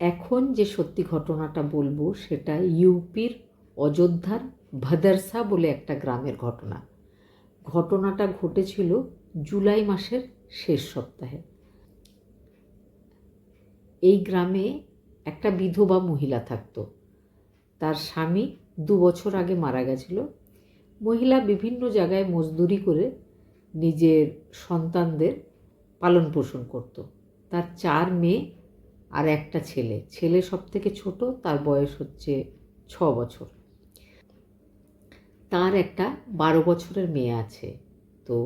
এখন যে সত্যি ঘটনাটা বলব সেটা ইউপির অযোধ্যার ভাদারসা বলে একটা গ্রামের ঘটনা। ঘটনাটা ঘটেছিল জুলাই মাসের শেষ সপ্তাহে। এই গ্রামে একটা বিধবা মহিলা থাকতো। তার স্বামী দু বছর আগে মারা গেছিল। মহিলা বিভিন্ন জায়গায় মজদুরি করে নিজের সন্তানদের পালন পোষণ করত। তার চার মেয়ে আর একটা ছেলে। ছেলে সব থেকে ছোট, তার বয়স হচ্ছে ছ বছর। তার একটা বারো বছরের মেয়ে আছে। তো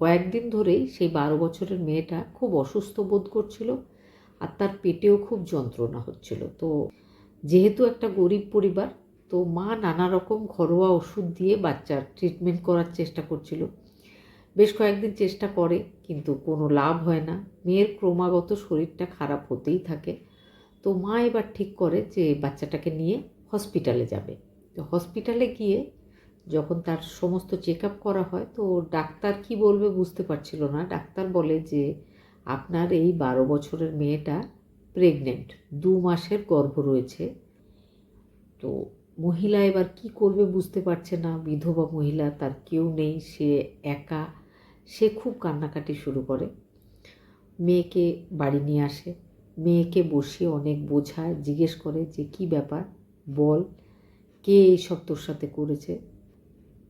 কয়েকদিন ধরেই সেই বারো বছরের মেয়েটা খুব অসুস্থ বোধ করছিল আর তার পেটেও খুব যন্ত্রণা হচ্ছিল। তো যেহেতু একটা গরিব পরিবার, তো মা নানা রকম ঘরোয়া ওষুধ দিয়ে বাচ্চার ট্রিটমেন্ট করার চেষ্টা করছিল। বেশ কয়েকদিন চেষ্টা করে, কিন্তু কোনো লাভ হয় না। মেয়ের ক্রমাগত শরীরটা খারাপ হতেই থাকে। তো মা এবার ঠিক করে যে বাচ্চাটাকে নিয়ে হসপিটালে যাবে। তো হসপিটালে গিয়ে যখন তার সমস্ত চেক আপ করা হয়, তো ডাক্তার কি বলবে বুঝতে পারছিল না। ডাক্তার বলে যে আপনার এই বারো বছরের মেয়েটা প্রেগনেন্ট দু মাসের গর্ভ রয়েছে। তো মহিলা এবার কি করবে বুঝতে পারছে না। বিধবা মহিলা, তার কেউ নেই, সে একা। সে খুব কান্নাকাটি শুরু করে। মেয়েকে বাড়ি নিয়ে আসে। মেয়েকে বসিয়ে অনেক বোঝায়, জিজ্ঞেস করে যে, কি ব্যাপার? বল, কে এইসব তোর সাথে করেছে?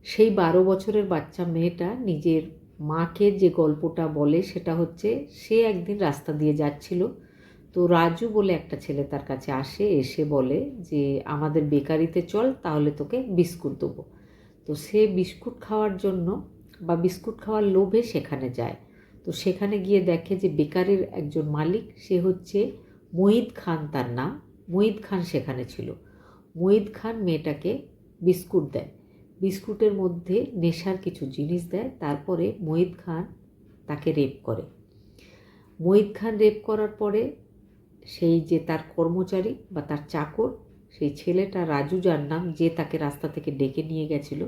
সেই বারো বছরের বাচ্চা মেয়েটা নিজের মাকে যে গল্পটা বলে সেটা হচ্ছে, সে একদিন রাস্তা দিয়ে যাচ্ছিল। তো রাজু বলে একটা ছেলে তার কাছে আসে, এসে বলে যে, আমাদের বেকারিতে চল, তাহলে তোকে বিস্কুট দেবো। তো সে বিস্কুট খাওয়ার জন্য বা বিস্কুট খাওয়ার লোভে সেখানে যায়। তো সেখানে গিয়ে দেখে যে বেকারের একজন মালিক, সে হচ্ছে মহিদ খান তার নাম। মহিদ খান সেখানে ছিল। মহিদ খান মেয়েটাকে বিস্কুট দেয়। বিস্কুটের মধ্যে নেশার কিছু জিনিস দেয়, তারপরে মহিদ খান তাকে রেপ করে। মহিদ খান রেপ করার পরে সেই যে তার কর্মচারী বা তার চাকর, সেই ছেলেটা রাজু যার নাম, যে তাকে রাস্তা থেকে ডেকে নিয়ে গেছিল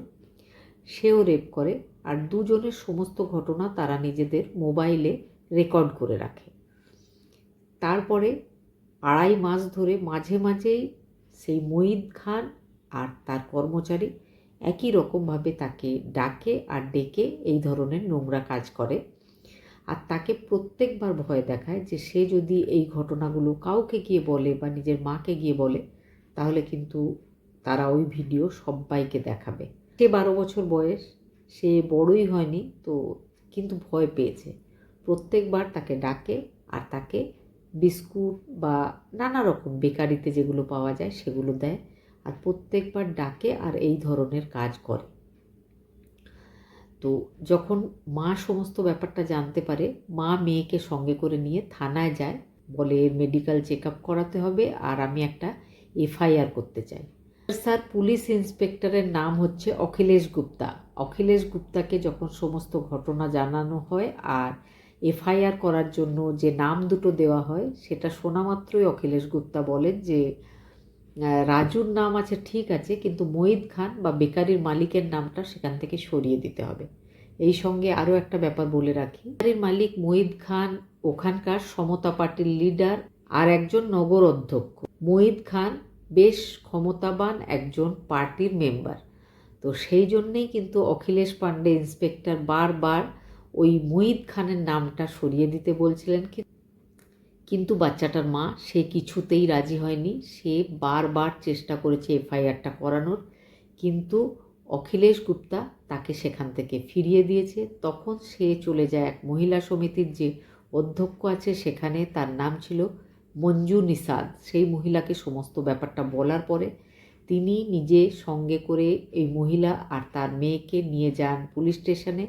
সেও রেপ করে আর দুজনের সমস্ত ঘটনা তারা নিজেদের মোবাইলে রেকর্ড করে রাখে। তারপরে আড়াই মাস ধরে মাঝে মাঝেই সেই মঈদ খান আর তার কর্মচারী একই রকমভাবে তাকে ডাকে আর ডেকে এই ধরনের নোংরা কাজ করে আর তাকে প্রত্যেকবার ভয় দেখায় যে সে যদি এই ঘটনাগুলো কাউকে গিয়ে বলে বা নিজের মাকে গিয়ে বলে, তাহলে কিন্তু তারা ওই ভিডিও সবাইকে দেখাবে। সে বারো বছর বয়স, সে বড়ই হয়নি তো কিন্তু ভয় পেয়েছে। প্রত্যেকবার তাকে ডাকে আর তাকে বিস্কুট বা নানা রকম বেকারিতে যেগুলো পাওয়া যায় সেগুলো দেয় আর প্রত্যেকবার ডাকে আর এই ধরনের কাজ করে। তো যখন মা সমস্ত ব্যাপারটা জানতে পারে, মা মেয়েকে সঙ্গে করে নিয়ে থানায় যায়, বলে মেডিকেল চেক আপ করাতে হবে আর আমি একটা এফআইআর করতে চাই। স্যার পুলিশ ইন্সপেক্টরের নাম হচ্ছে অখিলেশ গুপ্তা। অখিলেশ গুপ্তাকে যখন সমস্ত ঘটনা জানানো হয় আর এফআইআর করার জন্য যে নাম দুটো দেওয়া হয়, সেটা শোনা মাত্রই অখিলেশ গুপ্তা বলেন যে রাজুর নাম আছে ঠিক আছে, কিন্তু মঈদ খান বা বেকারির মালিকের নামটা সেখান থেকে সরিয়ে দিতে হবে। এই সঙ্গে আরও একটা ব্যাপার বলে রাখি। বেকারির মালিক মঈদ খান ওখানকার সমতা পার্টির লিডার আর একজন নগর অধ্যক্ষ। মঈদ খান বেশ ক্ষমতাবান একজন পার্টির মেম্বার। তো সেই জন্যেই কিন্তু অখিলেশ পাণ্ডে ইন্সপেক্টর বারবার ওই মঈদ খানের নামটা সরিয়ে দিতে বলছিলেন কিন্তু বাচ্চাটার মা, সে কিছুতেই রাজি হয়নি। সে বারবার চেষ্টা করেছে এফআইআরটা করানোর। কিন্তু অখিলেশ গুপ্তা তাকে সেখান থেকে ফিরিয়ে দিয়েছে। তখন সে চলে যায় এক মহিলা সমিতির যে অধ্যক্ষ আছে, সেখানে তার নাম ছিল মঞ্জু নিসাদ, সেই মহিলাকে সমস্ত ব্যাপারটা বলার পরে তিনি নিজে সঙ্গে করে এই মহিলা আর তার মেয়েকে নিয়ে যান পুলিশ স্টেশনে।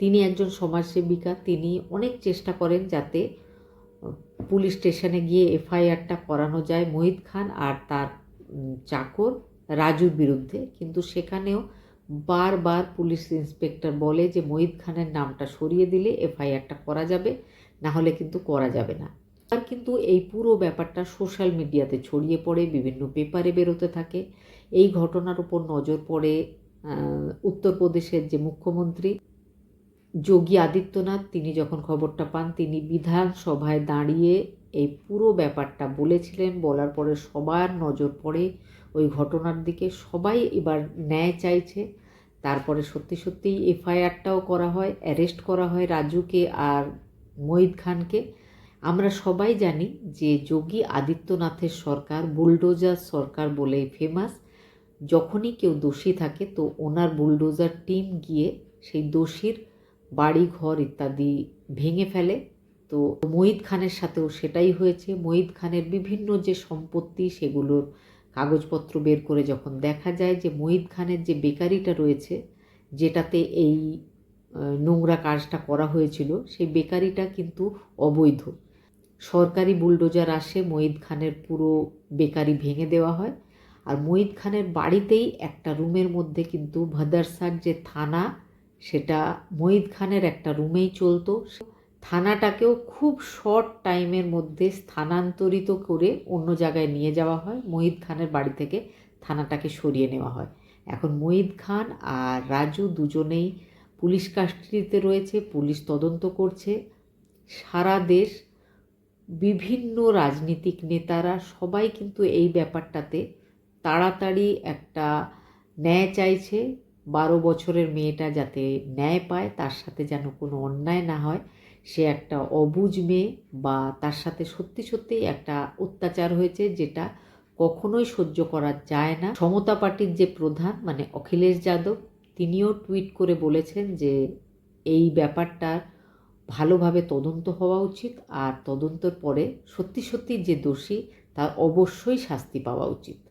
তিনি একজন সমাজসেবিকা, তিনি অনেক চেষ্টা করেন যাতে পুলিশ স্টেশনে গিয়ে এফআইআরটা করানো যায়। মহিদ খান আর তার চাকর রাজুর বিরুদ্ধে, কিন্তু সেখানেও বারবার পুলিশ ইন্সপেক্টর বলে যে মহিদ খানের নামটা সরিয়ে দিলে এফআইআরটা করা যাবে, না হলে কিন্তু করা যাবে না। আর কিন্তু এই পুরো ব্যাপারটা সোশ্যাল মিডিয়াতে ছড়িয়ে পড়ে, বিভিন্ন পেপারে বেরোতে থাকে। এই ঘটনার উপর নজর পড়ে উত্তরপ্রদেশের যে মুখ্যমন্ত্রী যোগী আদিত্যনাথ, তিনি যখন খবরটা পান, তিনি বিধানসভায় দাঁড়িয়ে এই পুরো ব্যাপারটা বলেছিলেন। বলার পরে সবার নজর পড়ে ওই ঘটনার দিকে সবাই এবার ন্যায় চাইছে। তারপরে সত্যি সত্যিই এফআইআরটাও করা হয়, অ্যারেস্ট করা হয় রাজুকে আর মঈদ খানকে। আমরা সবাই জানি যে যোগী আদিত্যনাথের সরকার, বুলডোজার সরকার বলেই ফেমাস যখনই কেউ দোষী থাকে তো ওনার বুলডোজার টিম গিয়ে সেই দোষীর বাড়ি ঘর ইত্যাদি ভেঙে ফেলে। তো মঈদ খানের সাথেও সেটাই হয়েছে। মঈদ খানের বিভিন্ন যে সম্পত্তি সেগুলোর কাগজপত্র বের করে যখন দেখা যায় যে মঈদ খানের যে বেকারিটা রয়েছে, যেটাতে এই নোংরা কাজটা করা হয়েছিল, সেই বেকারিটা কিন্তু অবৈধ। সরকারি বুলডোজার আসে মঈদ খানের পুরো বেকারি ভেঙে দেওয়া হয়। আর মঈদ খানের বাড়িতেই একটা রুমের মধ্যে কিন্তু ভাদারসার যে থানা, সেটা মঈদ খানের একটা রুমেই চলতো। থানাটাকেও খুব শর্ট টাইমের মধ্যে স্থানান্তরিত করে অন্য জায়গায় নিয়ে যাওয়া হয়। মঈদ খানের বাড়ি থেকে থানাটাকে সরিয়ে নেওয়া হয়। এখন মঈদ খান আর রাজু দুজনেই পুলিশ কাস্টাডিতে রয়েছে, পুলিশ তদন্ত করছে। সারা দেশ, বিভিন্ন রাজনীতিক নেতারা সবাই কিন্তু এই ব্যাপারটাতে তাড়াতাড়ি একটা ন্যায় চাইছে। বারো বছরের মেয়েটা যাতে ন্যায় পায়, তার সাথে যেন কোনো অন্যায় না হয়। সে একটা অবুঝ মেয়ে বা তার সাথে সত্যি সত্যিই একটা অত্যাচার হয়েছে যেটা কখনোই সহ্য করা যায় না। সমতা পার্টির যে প্রধান মানে অখিলেশ যাদব, তিনিও টুইট করে বলেছেন যে এই ব্যাপারটার ভালোভাবে তদন্ত হওয়া উচিত আর তদন্তর পরে সত্যি সত্যি যে দোষী, তার অবশ্যই শাস্তি পাওয়া উচিত।